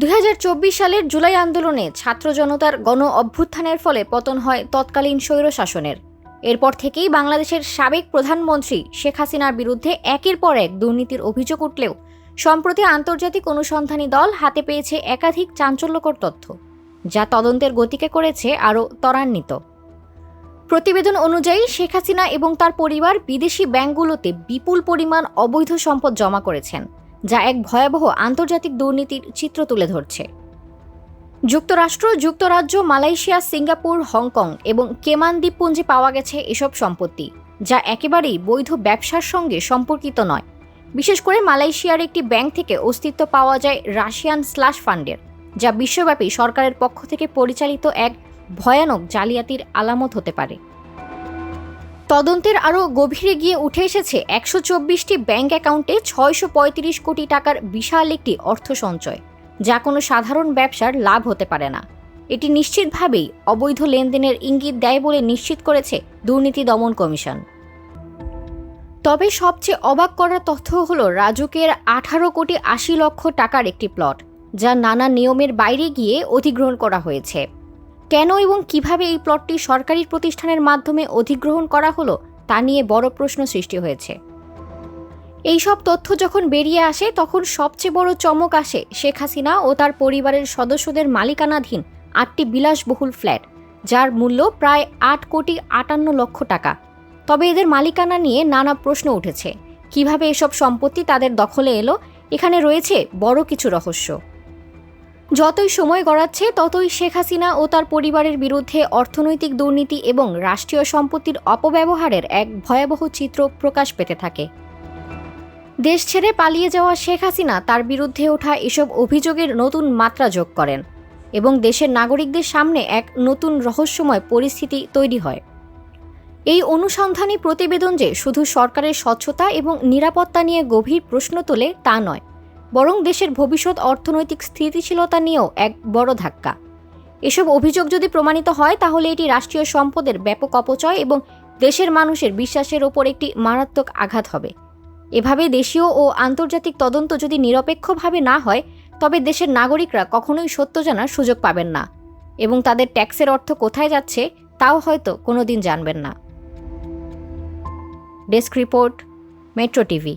দু হাজার চব্বিশ সালের জুলাই আন্দোলনে ছাত্র জনতার গণ অভ্যুত্থানের ফলে পতন হয় তৎকালীন স্বৈর শাসনের। এরপর থেকেই বাংলাদেশের সাবেক প্রধানমন্ত্রী শেখ হাসিনার বিরুদ্ধে একের পর এক দুর্নীতির অভিযোগ উঠলেও সম্প্রতি আন্তর্জাতিক অনুসন্ধানী দল হাতে পেয়েছে একাধিক চাঞ্চল্যকর তথ্য, যা তদন্তের গতিকে করেছে আরও ত্বরান্বিত। প্রতিবেদন অনুযায়ী শেখ হাসিনা এবং তার পরিবার বিদেশি ব্যাংকগুলোতে বিপুল পরিমাণ অবৈধ সম্পদ জমা করেছেন। যা এক ভয়াবহ আন্তর্জাতিক দুর্নীতির চিত্র তুলে ধরছে। যুক্তরাষ্ট্র, যুক্তরাজ্য, মালয়েশিয়া, সিঙ্গাপুর, হংকং এবং কেমান দ্বীপপুঞ্জে পাওয়া গেছে এসব সম্পত্তি, যা একেবারেই বৈধ ব্যবসার সঙ্গে সম্পর্কিত নয়। বিশেষ করে মালয়েশিয়ার একটি ব্যাংক থেকে অস্তিত্ব পাওয়া যায় রাশিয়ান স্লাশ ফান্ডের, যা বিশ্বব্যাপী সরকারের পক্ষ থেকে পরিচালিত এক ভয়ানক জালিয়াতির আলামত হতে পারে। তদন্তের আরও গভীরে গিয়ে উঠে এসেছে একশো চব্বিশটি ব্যাঙ্ক অ্যাকাউন্টে ছয়শো পঁয়ত্রিশ কোটি টাকার বিশাল একটি অর্থ সঞ্চয়, যা কোনো সাধারণ ব্যবসার লাভ হতে পারে না। এটি নিশ্চিতভাবেই অবৈধ লেনদেনের ইঙ্গিত দেয় বলে নিশ্চিত করেছে দুর্নীতি দমন কমিশন। তবে সবচেয়ে অবাক করার তথ্য হল রাজুকের আঠারো কোটি আশি লক্ষ টাকার একটি প্লট, যা নানা নিয়মের বাইরে গিয়ে অধিগ্রহণ করা হয়েছে। কেন এবং কীভাবে এই প্লটটি সরকারি প্রতিষ্ঠানের মাধ্যমে অধিগ্রহণ করা হলো, তা নিয়ে বড় প্রশ্ন সৃষ্টি হয়েছে। এইসব তথ্য যখন বেরিয়ে আসে, তখন সবচেয়ে বড় চমক আসে শেখ হাসিনা ও তার পরিবারের সদস্যদের মালিকানাধীন আটটি বিলাসবহুল ফ্ল্যাট, যার মূল্য প্রায় আট কোটি আটান্ন লক্ষ টাকা। তবে এদের মালিকানা নিয়ে নানা প্রশ্ন উঠেছে। কীভাবে এসব সম্পত্তি তাদের দখলে এলো? এখানে রয়েছে বড় কিছু রহস্য। যতই সময় গড়াচ্ছে, ততই শেখ হাসিনা ও তার পরিবারের বিরুদ্ধে অর্থনৈতিক দুর্নীতি এবং রাষ্ট্রীয় সম্পত্তির অপব্যবহারের এক ভয়াবহ চিত্র প্রকাশ পেতে থাকে। দেশ ছেড়ে পালিয়ে যাওয়া শেখ হাসিনা তার বিরুদ্ধে ওঠা এসব অভিযোগের নতুন মাত্রা যোগ করেন এবং দেশের নাগরিকদের সামনে এক নতুন রহস্যময় পরিস্থিতি তৈরি হয়। এই অনুসন্ধানী প্রতিবেদন যে শুধু সরকারের স্বচ্ছতা এবং নিরাপত্তা নিয়ে গভীর প্রশ্ন তোলে তা নয় বরং দেশের ভবিষ্যৎ অর্থনৈতিক স্থিতিশীলতা নিয়েও এক বড় ধাক্কা। এসব অভিযোগ যদি প্রমাণিত হয়, তাহলে এটি রাষ্ট্রীয় সম্পদের ব্যাপক অপচয় এবং দেশের মানুষের বিশ্বাসের ওপর একটি মারাত্মক আঘাত হবে। এভাবে দেশীয় ও আন্তর্জাতিক তদন্ত যদি নিরপেক্ষভাবে না হয়, তবে দেশের নাগরিকরা কখনোই সত্য জানার সুযোগ পাবেন না এবং তাদের ট্যাক্সের অর্থ কোথায় যাচ্ছে, তাও হয়তো কোনোদিন জানবেন না। Desk report, metro TV.